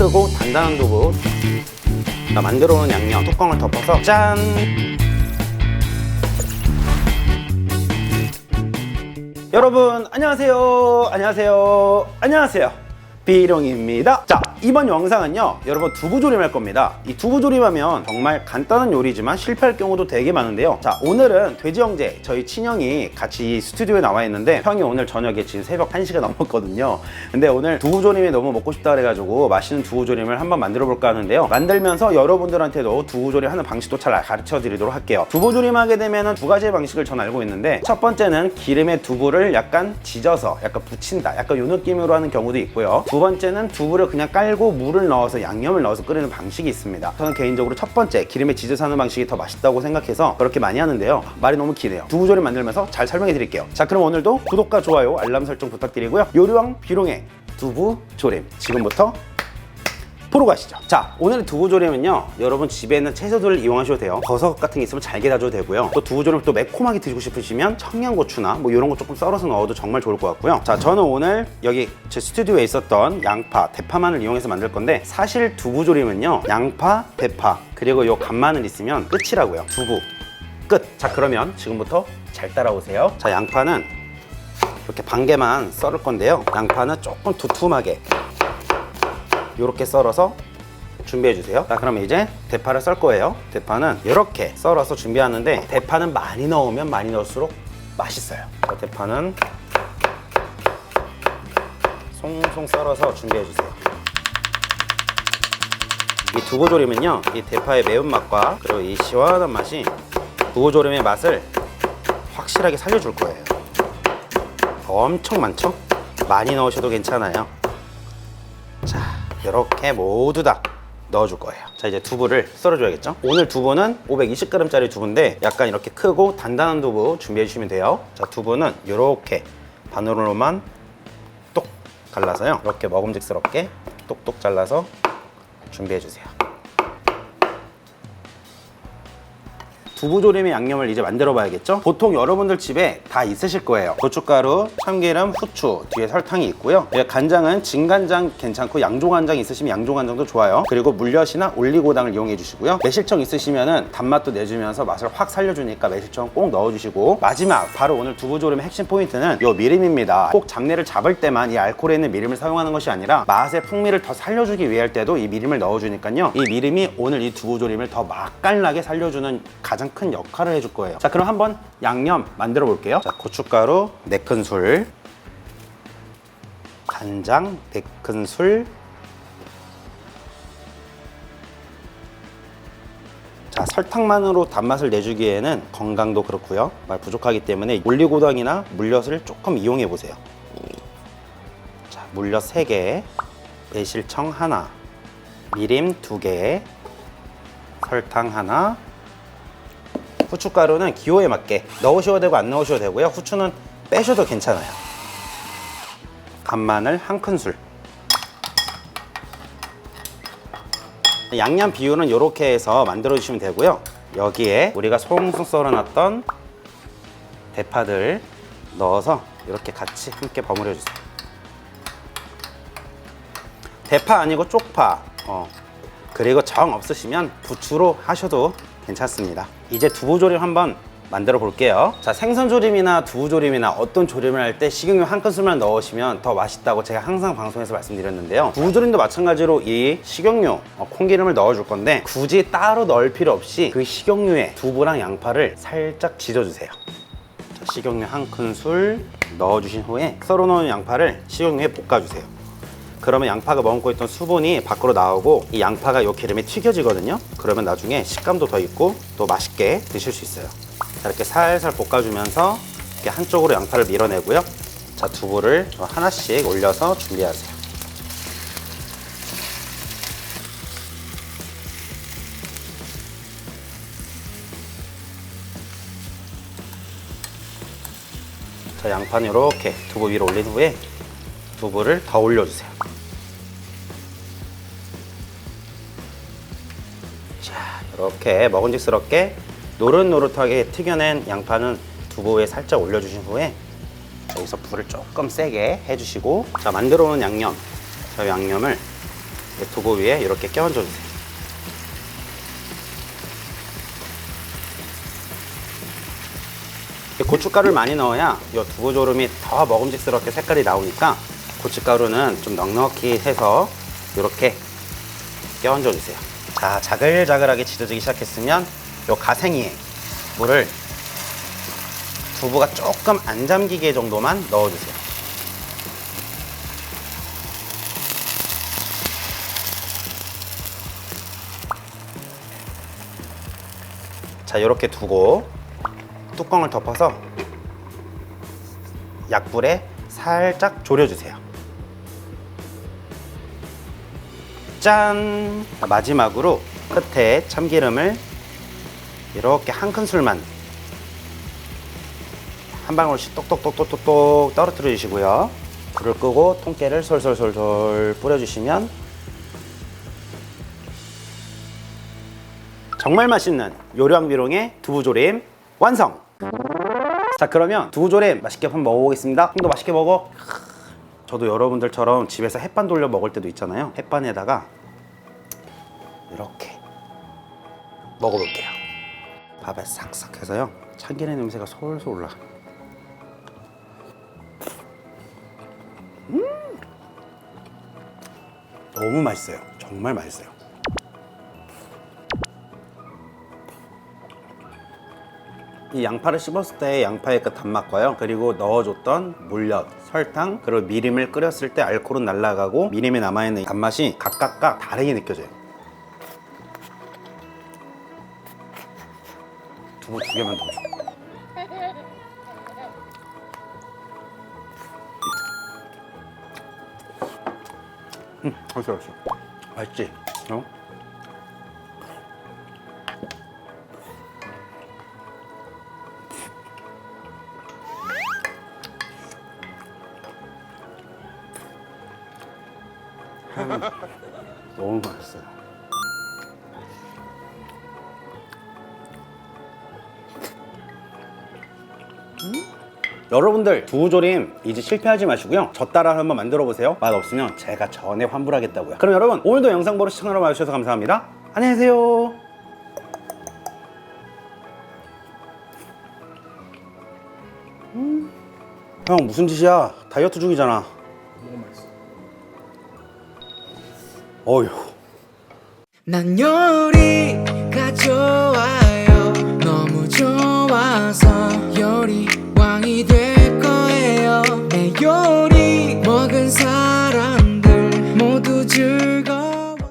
크고 단단한 두부 자, 만들어 놓은 양념 뚜껑을 덮어서 짠! 여러분 안녕하세요. 안녕하세요. 안녕하세요. 비룡입니다. 자 이번 영상은요 여러분 두부조림 할 겁니다. 이 두부조림 하면 정말 간단한 요리지만 실패할 경우도 되게 많은데요. 자 오늘은 돼지 형제 저희 친형이 같이 이 스튜디오에 나와 있는데 형이 오늘 저녁에 지금 새벽 1시가 넘었거든요. 근데 오늘 두부조림이 너무 먹고 싶다 그래가지고 맛있는 두부조림을 한번 만들어 볼까 하는데요. 만들면서 여러분들한테도 두부조림 하는 방식도 잘 가르쳐 드리도록 할게요. 두부조림 하게 되면 두 가지의 방식을 전 알고 있는데 첫 번째는 기름에 두부를 약간 지져서 약간 붙인다. 약간 요 느낌으로 하는 경우도 있고요. 두 번째는 두부를 그냥 깔고 물을 넣어서 양념을 넣어서 끓이는 방식이 있습니다. 저는 개인적으로 첫 번째 기름에 지져서 하는 방식이 더 맛있다고 생각해서 그렇게 많이 하는데요. 말이 너무 기네요. 두부조림 만들면서 잘 설명해 드릴게요. 자 그럼 오늘도 구독과 좋아요 알람 설정 부탁드리고요. 요리왕 비룡의 두부 조림. 지금부터 보러 가시죠. 자, 오늘 두부조림은요, 여러분 집에 있는 채소들을 이용하셔도 돼요. 버섯 같은 게 있으면 잘게 다져도 되고요. 또 두부조림 또 매콤하게 드시고 싶으시면 청양고추나 뭐 이런 거 조금 썰어서 넣어도 정말 좋을 것 같고요. 자, 저는 오늘 여기 제 스튜디오에 있었던 양파, 대파만을 이용해서 만들 건데 사실 두부조림은요, 양파, 대파, 그리고 요 간마늘 있으면 끝이라고요. 두부. 끝. 자, 그러면 지금부터 잘 따라오세요. 자, 양파는 이렇게 반 개만 썰을 건데요. 양파는 조금 두툼하게 이렇게 썰어서 준비해 주세요. 자, 그럼 이제 대파를 썰 거예요. 대파는 이렇게 썰어서 준비하는데 대파는 많이 넣으면 많이 넣을수록 맛있어요. 자, 대파는 송송 썰어서 준비해 주세요. 이 두부조림은요, 이 대파의 매운맛과 그리고 이 시원한 맛이 두부조림의 맛을 확실하게 살려줄 거예요. 엄청 많죠? 많이 넣으셔도 괜찮아요. 자, 이렇게 모두 다 넣어줄 거예요. 자, 이제 두부를 썰어줘야겠죠? 오늘 두부는 520g짜리 두부인데 약간 이렇게 크고 단단한 두부 준비해 주시면 돼요. 자, 두부는 이렇게 반으로만 똑 갈라서요. 이렇게 먹음직스럽게 똑똑 잘라서 준비해 주세요. 두부조림의 양념을 이제 만들어 봐야겠죠? 보통 여러분들 집에 다 있으실 거예요. 고춧가루, 참기름, 후추, 뒤에 설탕이 있고요. 예, 간장은 진간장 괜찮고 양조간장 있으시면 양조간장도 좋아요. 그리고 물엿이나 올리고당을 이용해 주시고요. 매실청 있으시면은 단맛도 내주면서 맛을 확 살려주니까 매실청 꼭 넣어주시고 마지막 바로 오늘 두부조림의 핵심 포인트는 요 미림입니다. 꼭 잡내를 잡을 때만 이 알코올에 있는 미림을 사용하는 것이 아니라 맛의 풍미를 더 살려주기 위해 할 때도 이 미림을 넣어주니까요. 이 미림이 오늘 이 두부조림을 더 맛깔나게 살려주는 가장 큰 역할을 해줄 거예요. 자, 그럼 한번 양념 만들어 볼게요. 자, 고춧가루 4큰술, 간장 4큰술, 자, 설탕만으로 단맛을 내주기에는 건강도 그렇고요. 말 부족하기 때문에 올리고당이나 물엿을 조금 이용해 보세요. 자, 물엿 3개, 매실청 하나, 미림 2개, 설탕 하나, 후춧가루는 기호에 맞게 넣으셔도 되고 안 넣으셔도 되고요. 후추는 빼셔도 괜찮아요. 간마늘 한 큰술. 양념 비율은 이렇게 해서 만들어 주시면 되고요. 여기에 우리가 송송 썰어놨던 대파들 넣어서 이렇게 같이 함께 버무려 주세요. 대파 아니고 쪽파. 어. 그리고 정 없으시면 부추로 하셔도 괜찮습니다. 이제 두부조림 한번 만들어 볼게요. 자, 생선조림이나 두부조림이나 어떤 조림을 할 때 식용유 한 큰술만 넣으시면 더 맛있다고 제가 항상 방송에서 말씀드렸는데요. 두부조림도 마찬가지로 이 식용유, 어, 콩기름을 넣어 줄 건데 굳이 따로 넣을 필요 없이 그 식용유에 두부랑 양파를 살짝 지져주세요. 자, 식용유 한 큰술 넣어주신 후에 썰어놓은 양파를 식용유에 볶아주세요. 그러면 양파가 머금고 있던 수분이 밖으로 나오고 이 양파가 이 기름에 튀겨지거든요. 그러면 나중에 식감도 더 있고 또 맛있게 드실 수 있어요. 자, 이렇게 살살 볶아주면서 이렇게 한쪽으로 양파를 밀어내고요. 자, 두부를 하나씩 올려서 준비하세요. 자, 양파는 이렇게 두부 위로 올린 후에 두부를 더 올려주세요. 자, 이렇게 먹음직스럽게 노릇노릇하게 튀겨낸 양파는 두부에 살짝 올려주신 후에 여기서 불을 조금 세게 해주시고 자 만들어 놓은 양념 저 양념을 이 두부 위에 이렇게 끼얹어 주세요. 이 고춧가루를 많이 넣어야 이 두부조림이 더 먹음직스럽게 색깔이 나오니까 고춧가루는 좀 넉넉히 해서 이렇게 끼얹어 주세요. 자, 자글자글하게 지져지기 시작했으면 이 가생이에 물을 두부가 조금 안 잠기게 정도만 넣어주세요. 자, 이렇게 두고 뚜껑을 덮어서 약불에 살짝 졸여주세요. 짠! 마지막으로 끝에 참기름을 이렇게 한 큰술만 한 방울씩 똑똑똑똑똑똑 떨어뜨려 주시고요. 불을 끄고 통깨를 솔솔솔솔 뿌려주시면 정말 맛있는 요량비롱의 두부조림 완성! 자 그러면 두부조림 맛있게 한번 먹어보겠습니다. 형도 맛있게 먹어. 저도 여러분들처럼 집에서 햇반 돌려 먹을 때도 있잖아요. 햇반에다가 이렇게 먹어볼게요. 밥에 싹싹 해서요. 참기름 냄새가 솔솔 올라. 음! 너무 맛있어요. 정말 맛있어요. 이 양파를 씹었을 때 양파의 그 단맛과요 그리고 넣어줬던 물엿, 설탕 그리고 미림을 끓였을 때 알코올은 날아가고 미림에 남아있는 단맛이 각각각 다르게 느껴져요 두부 두 개만 더 줘. 음, 맛있어, 맛있어. 맛있지? 어? 맛있어요. 음? 여러분들 두부조림 이제 실패하지 마시고요. 저 따라 한번 만들어 보세요. 맛 없으면 제가 전에 환불하겠다고요. 그럼 여러분 오늘도 영상 보러 시청하러 와주셔서 감사합니다. 안녕히 계세요. 음. 형 무슨 짓이야? 다이어트 중이잖아. 어휴. 난 요리가 좋아요. 너무 좋아서.